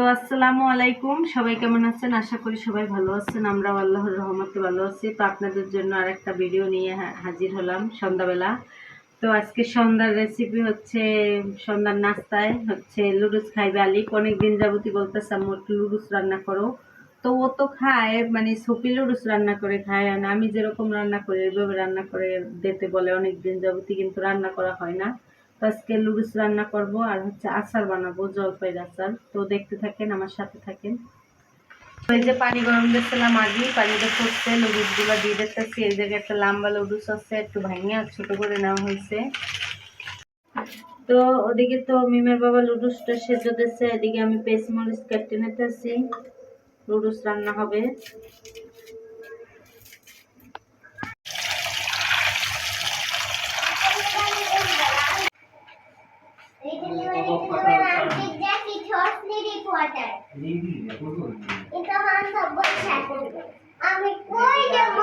তো আসসালামু আলাইকুম। সবাই কেমন আছেন? আশা করি সবাই ভালো আছেন। আমরা আল্লাহর রহমতে ভালো আছি। তো আপনাদের জন্য আর একটা ভিডিও নিয়ে হাজির হলাম সন্ধ্যাবেলা। তো আজকে সন্ধ্যার রেসিপি হচ্ছে, সন্ধ্যার নাস্তায় হচ্ছে লুডুস খাইবে অনেক দিন যাবতই বলতেছে, আম্মু লুডুস রান্না করো। তো ও তো খায় মানে সুপি লুডুস রান্না করে, খায় আর আমি যেরকম রান্না করি এইভাবে রান্না করে দিতে বলে অনেক দিন যাবতই, কিন্তু রান্না করা হয় না। আজকে লুডুস রান্না করব আর হচ্ছে আচার বানাবো জলপাইয়ের আচার। তো দেখতে থাকেন, আমার সাথে থাকেন। এই যে পানি গরম দিচ্ছিলাম আগে পানিটা ফুটছে লুডুসগুলো দিয়ে দিতেছি। এই জায়গায় একটা লম্বা লুডুস আছে, একটু ভাঙিয়ে ছোট করে নেওয়া হয়েছে। তো ওদিকে তো মিমের বাবা লুডুসটা সেদ্ধ দিচ্ছে এদিকে আমি পেস্ট মরিচ কেটে নিতেছি। লুডুস রান্না হবে। আমি কই যাব?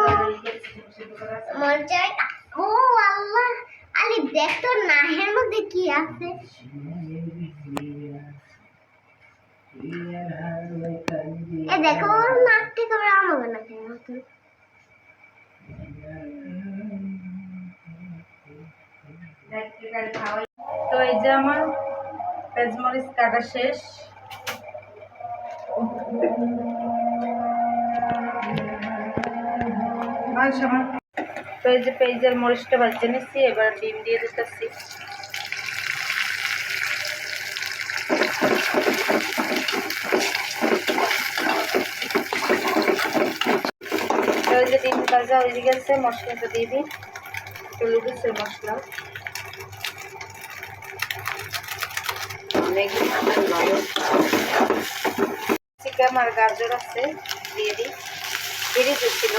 মজাই ও আল্লাহ! আলি দেখ তো, নাহের মধ্যে কি আছে? এ দেখো, ওর নাক থেকে আবার আমাকে না কেন? তো এই যে আমার পেঁয়াজ কাটা শেষ। তো এই যে পেঁয়াজের মরিচটা ভাজতে নিচ্ছি, এবার ডিম দিয়ে দিতেছি। যে ডিম ভাজা হয়ে গেছে, মশলাটা দিয়ে দিই। একটু লুডুসের মশলা। চিকেন আর গাজর আছে, দিয়ে দিই। ফ্রিজে ছিল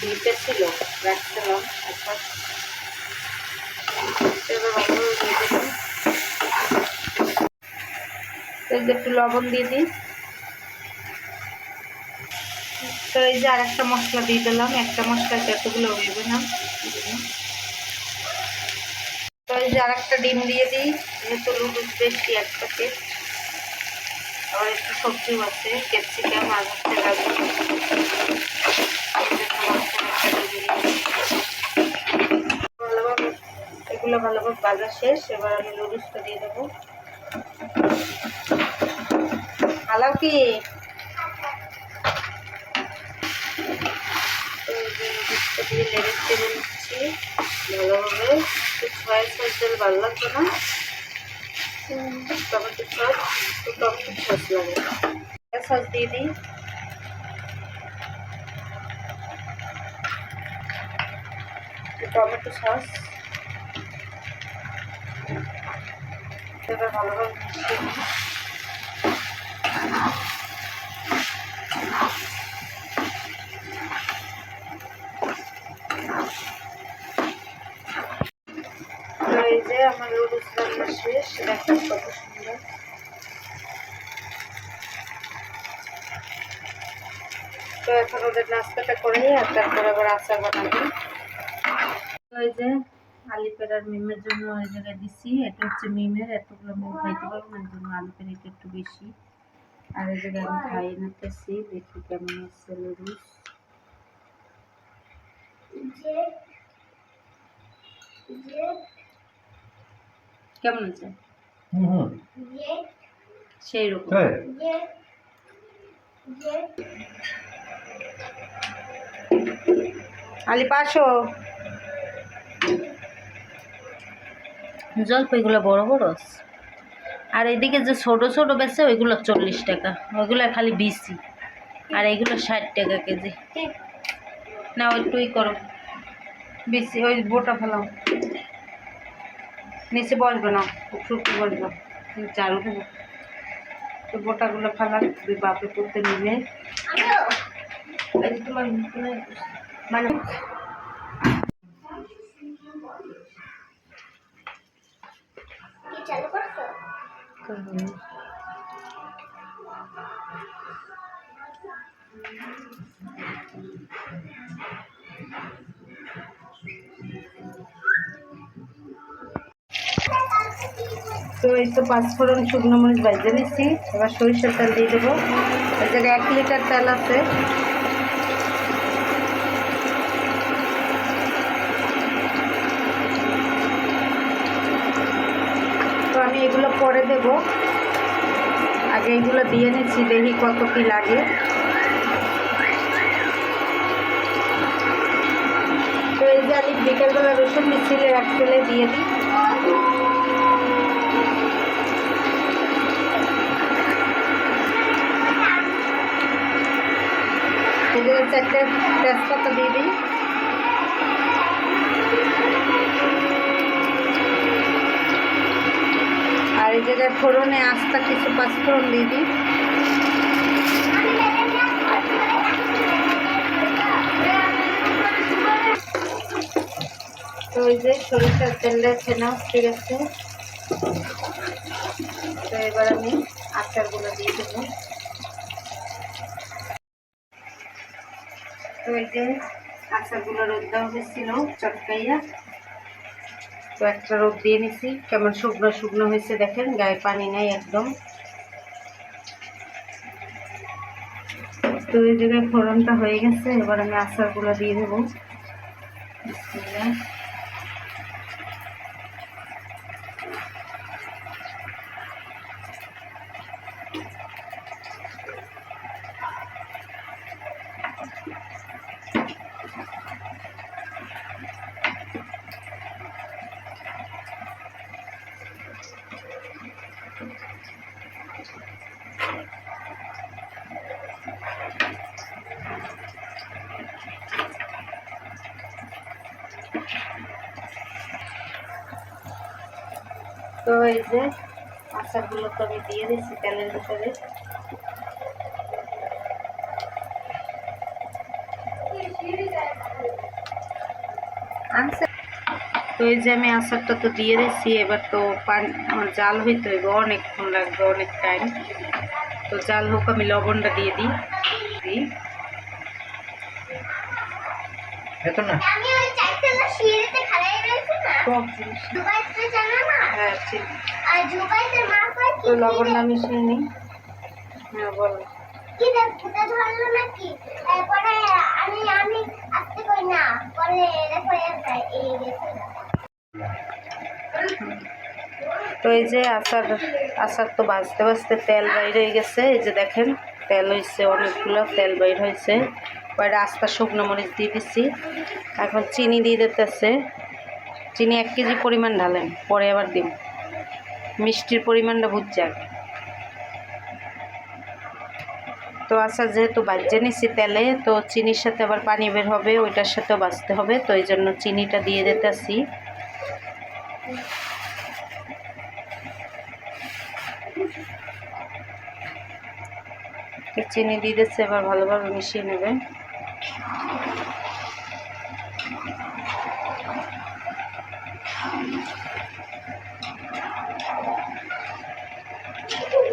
ডিপে ছিল, রাখছিলাম একবার। একটু লবণ দিয়ে দিই। তো এই যে আর একটা মশলা দিয়ে দিলাম। একটা মশলা যতগুলো হইবে না তো এই যে আর একটা ডিম দিয়ে দিই, যেহেতু লুডুস বেশি এক প্যাকেট আর একটু সবজিও আছে ক্যাপসিকাম আর গাজর ভালোভাবে, এগুলো ভালোভাবে ভাজা শেষ। এবার আমি লুডুসটা দিয়ে দেবো। হালাও কি? দিয়ে লেগে চেড়ে ভালোভাবে। একটু ছয় সস দিলে ভালো লাগবে না? টমেটো সস একটু টমেটো সস টমেটো সস এবার ভালোভাবে মিশিয়ে দেখেন কত সুন্দর তো এখন ওদের নাস্তাটা করে আর তারপর আবার আচার বানাবো। এই যে আলিপের আর মিমের জন্য ওই জায়গায় দিছি। এটা হচ্ছে মিমের, এতগুলো মিম খাইতে পারব না জন্য আলিপের এটা একটু বেশি। আর এই জায়গায় আমি খাই নিতেছি দেখি কেমন আছে লুডুস কেমন আছে সেই রকম আলি পাঁচশো জলপাইগুলো বড় বড় আর এদিকে যে ছোট ছোট বেছে ওইগুলো চল্লিশ টাকা। ওইগুলো খালি বিসি আর এইগুলো ষাট টাকা কেজি। না ওই টুই করো। বিসি ওই বোটা ফেলাও। নিচে বসবে না শুকনো বসবে। চারু দেবো। তো বোটাগুলো ফেলাক দুই বাপে করতে নিলে আমিও এই যে তোমার মানে কি চালু করছ? তো এই তো পাঁচফোড়ন শুকনো মরিচ ভেজে নিচ্ছি। এবার সরিষার তেল দিয়ে দেবো। জায়গায় এক লিটার তেল আছে। তো আমি এগুলো পরে দেব। আগে এগুলো দিয়ে নিচ্ছি, দেখি কত কি লাগে। তো এই যে আমি বিকেলবেলা রসুন মিছিলে এক তেলে দিয়ে দিই। চারটে তেজপাতা দিয়ে দিই। আর এই জায়গায় ফোড়নে আস্তা কিছু পাঁচফোড়ন দিয়ে দিই। তো ওই যে সরিষার তেলটা ছেনা ঠিক আছে? তো এবার আমি আচারগুলো দিয়ে দেবো। তো এই যে আচারগুলো রোদ দেওয়া হয়েছিল, চটকাইয়া। তো একটা রোদ দিয়ে নিছি। কেমন শুকনো শুকনো হয়েছে দেখেন, গায়ে পানি নাই একদম। তো এই জায়গায় ফোড়নটা হয়ে গেছে, এবার আমি আচারগুলো দিয়ে দেবো। তো এই যে আচারগুলো তো আমি দিয়ে দিচ্ছি তেলের ভিতরে। তো এই যে আমি আচারটা তো দিয়ে দিচ্ছি এবার তো পান আমার জাল হইতে হইব অনেকক্ষণ লাগবে অনেক টাইম তো জাল হোক আমি লবণটা দিয়ে দিই। দিই না। না? না? হ্যাঁ হ্যাঁ বলো। কি দেখ ধরলো নাকি? তারপরে আমি আমি আসতে কই না। পরে দেখো এই তো এই যে আচার আচার তো বাঁচতে বাজতে তেল বাইর হয়ে গেছে। এই যে দেখেন তেল হয়েছে অনেকগুলো তেল বাইর হয়েছে পরে আস্তা শুকনো মরিচ দিয়ে দিচ্ছি এখন চিনি দিয়ে দিতেছে। চিনি এক কেজি পরিমাণ ঢালেন, পরে আবার দিন মিষ্টির পরিমাণটা আগে তো আচার যেহেতু বাজে নিচ্ছি তেলে, তো চিনির সাথে আবার পানি বের হবে, ওইটার সাথেও বাজতে হবে। তো এই জন্য চিনিটা দিয়ে দিতেছি। চিনি দিয়ে দিচ্ছে, এবার ভালোভাবে মিশিয়ে নেবে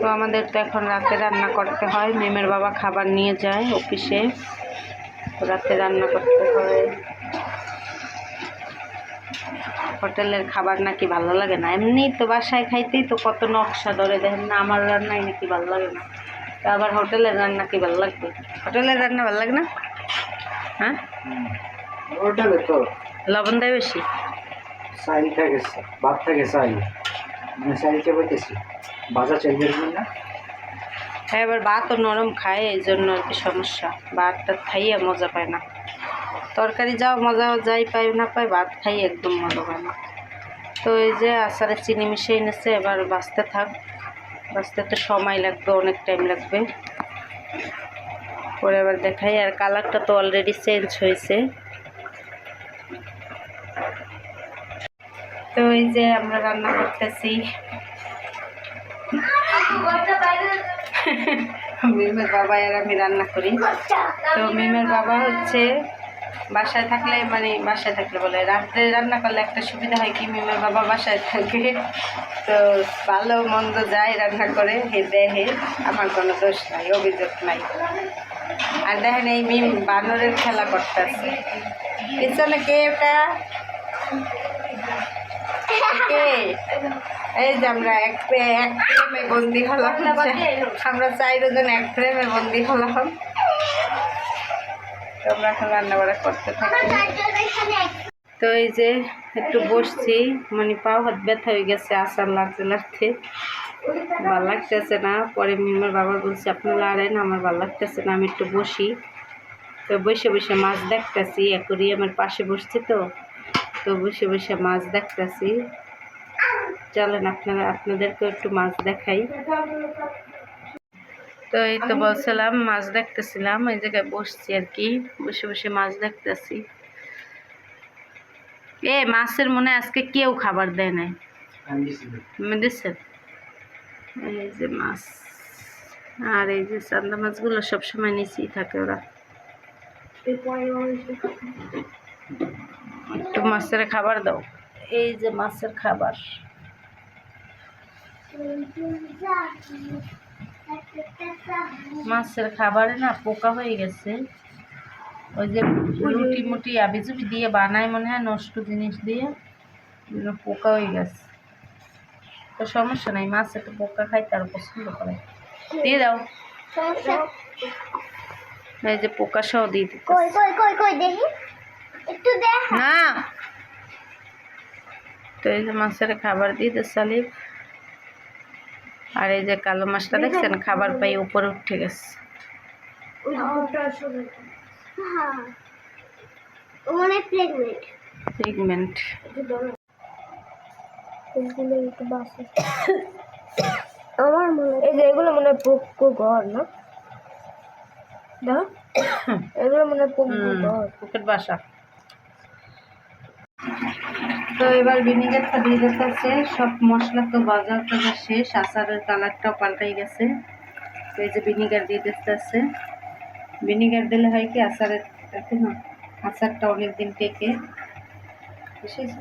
তো আমাদের তো এখন রাতে রান্না করতে হয়। মেমের বাবা খাবার নিয়ে যায় অফিসে। রাতে রান্না করতে হয়। হোটেলের খাবার নাকি ভালো লাগে না। এমনি তো বাসায় খাইতেই তো কত নকশা ধরে দেখেন না, আমার রান্নাই নাকি ভালো লাগে না। তো আবার হোটেলের রান্না কি ভালো লাগবে? হোটেলের রান্না ভালো লাগে না? হ্যাঁ? হোটেলে তো লবণ দেয় বেশি? চাইল থাকে ভাত থাকে চাইল মানে চাইলটা বলতেছি বাজার চাইল বেরোবেন না? হ্যাঁ এবার ভাতও নরম খায় এই জন্য আর কি সমস্যা। ভাতটা খাইয়ে মজা পায় না। তরকারি যাও মজা যাই পাই না পাই ভাত খাই একদম মজা পায় না। তো এই যে আচারে চিনি মিশিয়ে এনেছে এবার বাঁচতে থাক। বাঁচতে তো সময় লাগবে অনেক টাইম লাগবে। পরে আবার দেখাই, আর কালারটা তো অলরেডি চেঞ্জ হয়েছে। তো এই যে আমরা রান্না করতেছি। মিমের বাবা আর আমি রান্না করি। তো মিমের বাবা হচ্ছে বাসায় থাকলে মানে বাসায় থাকলে বলে, রাত্রে রান্না করলে একটা সুবিধা হয় কি, মিমের বাবা বাসায় থাকে। তো ভালো মন্দ যায় রান্না করে, হে দেহে, আমার কোনো দোষ নাই, অভিযোগ নাই। আর দেখেন এই মিম বানরের খেলা করতেছে। পিছনে কে কে? এই যে আমরা এক এক ফ্রেমে বন্দি হলাম। আমরা চারজন এক ফ্রেমে বন্দি হলাম। আমরা এখন রান্না বান্না করতে থাকি। তো এই যে একটু বসছি। মানে পাও হাত ব্যথা হয়ে গেছে আসার লাগতে লাগতে ভালো লাগতেছে না। পরে মিমার বাবা বলছে আপনার লাড়েন আমার ভালো লাগতেছে না আমি একটু বসি। তো বসে বসে মাছ দেখতেছি অ্যাকোরিয়ামের পাশে বসছি তো। তো বসে বসে মাছ দেখতেছি। চলেন আপনারা আপনাদেরকেও একটু মাছ দেখাই। তো এই তো বলছিলাম মাছ দেখতেছিলাম এই জায়গায় বসছি আর কি। বসে বসে মাছ দেখতেছি। এ মাছের মনে আজকে কেউ খাবার দেয় নাই। দিচ্ছেন এই যে মাছ। আর এই যে চান্দা মাছগুলো সবসময় নিচেই থাকে ওরা। একটু মাছের খাবার দাও। এই যে মাছের খাবার। মাছের খাবারে না পোকা হয়ে গেছে। ওই যে রুটি মুটি আবি জুবি দিয়ে বানায় মনে হয়, নষ্ট জিনিস দিয়ে। পোকা হয়ে গেছে। তো সমস্যা নাই মাছ একটু পোকা খাই তার পছন্দ করে। দিয়ে দাও। সমস্যা? এই যে পোকা সহ দিয়ে দিতে কই কই কই কই দেখি। একটু দেখ। না। তো এই যে মাছের খাবার দিয়ে দে সালিফ আর এই যে কালো মাছটা দেখছেন খাবার পাই উপরে উঠে গেছে। হ্যাঁ। আমার মনে এই যে এগুলো মনে হয় পুকু ঘর না? এগুলো মনে হয় পুকু ঘর। পুকেট বাসা। তো এবার ভিনিগারটা দিয়ে দিতে হচ্ছে সব মশলা তো বাজার টাজার শেষ আচারের কালারটাও পাল্টাই গেছে। তো এই যে ভিনিগার দিয়ে দিতে হচ্ছে ভিনিগার দিলে হয় কি আচারের না আচারটা অনেক দিন টেকে। বুঝেছ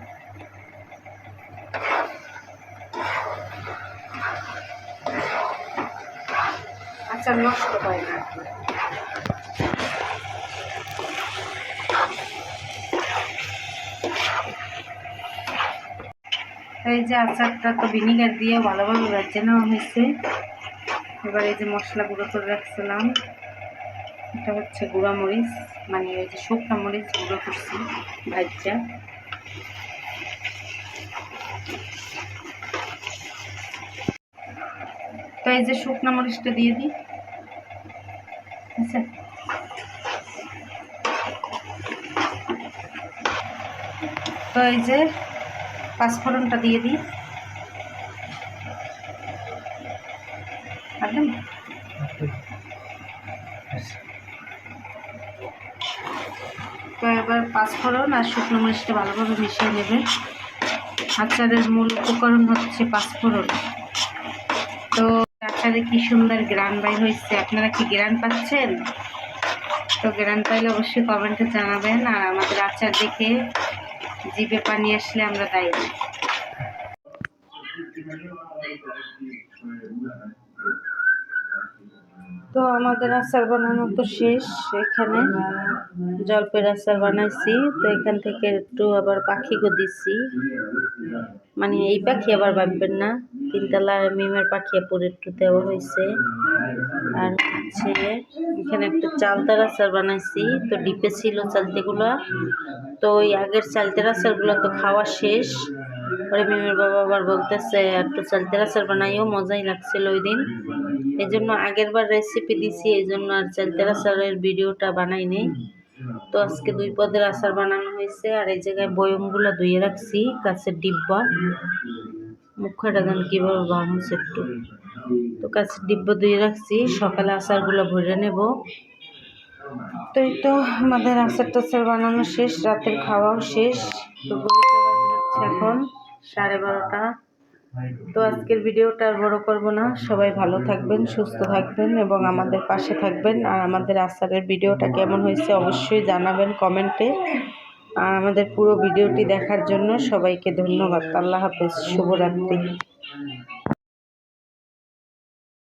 আচার নষ্ট হয় না। এই যে আচারটা তো ভিনিগার দিয়ে ভালোভাবে ভেজে নেওয়া হয়েছে। এবার এই যে মশলা গুঁড়ো করে রাখছিলাম। এটা হচ্ছে গুঁড়া মরিচ মানে ওই যে শুকনো মরিচ গুঁড়ো করছি ভাজা। তো এই যে শুকনো মরিচটা দিয়ে দিই। আচ্ছা তো এই যে পাঁচফোড়নটা দিয়ে দিই। তো এবার পাঁচফোড়ন আর শুকনো মরিচটা ভালোভাবে মিশিয়ে নেবে। আচারের মূল উপকরণ হচ্ছে পাঁচফোড়ন। তো আচারে কি সুন্দর গ্রান বাই হয়েছে আপনারা কি গ্রান পাচ্ছেন তো গ্রান পাইলে অবশ্যই কমেন্টে জানাবেন, আর আমাদের আচার দেখে জিপে পানি আসলে আমরা দায়ী। তো আমাদের আচার বানানো তো শেষ এখানে। জলপের আচার বানাইছি, তো এখান থেকে একটু আবার পাখিকে দিছি। মানে এই পাখি আবার ভাববেন না, তিনতলা মিমের পাখি পুরো একটু দেওয়া হয়েছে। আর হচ্ছে এখানে একটা চালতার আচার বানাইছি, তো ডিপে ছিল চালতেগুলো। তো ওই আগের চালতের আচারগুলো তো খাওয়া শেষ। পরে মিমের বাবা আবার বলতেছে, একটু চালতের আচার বানাইও, মজাই লাগছিল ওই দিন এই জন্য আগের বার রেসিপি দিছি এই জন্য আর চালতের আচারের ভিডিওটা বানাই নেই। তো আজকে দুই পদের আচার বানানো হয়েছে, আর এই জায়গায় বয়মগুলো ধুয়ে রাখছি কাছের ডিব্বা। মুখটা যেন কীভাবে বানাচ্ছে একটু। তো কাছের ডিব্বা ধুয়ে রাখছি, সকালে আচারগুলো ভরে নেব। তো এই তো আমাদের আচার টাচার বানানো শেষ, রাতের খাওয়াও শেষ। তো এখন সাড়ে বারোটা। তো আজকের ভিডিওটা আর বড় করব না। সবাই ভালো থাকবেন, সুস্থ থাকবেন এবং আমাদের পাশে থাকবেন। আর আমাদের আসারের ভিডিওটা কেমন হয়েছে অবশ্যই জানাবেন কমেন্টে। আর আমাদের পুরো ভিডিওটি দেখার জন্য সবাইকে ধন্যবাদ। আল্লাহ হাফেজ, শুভরাত্রি।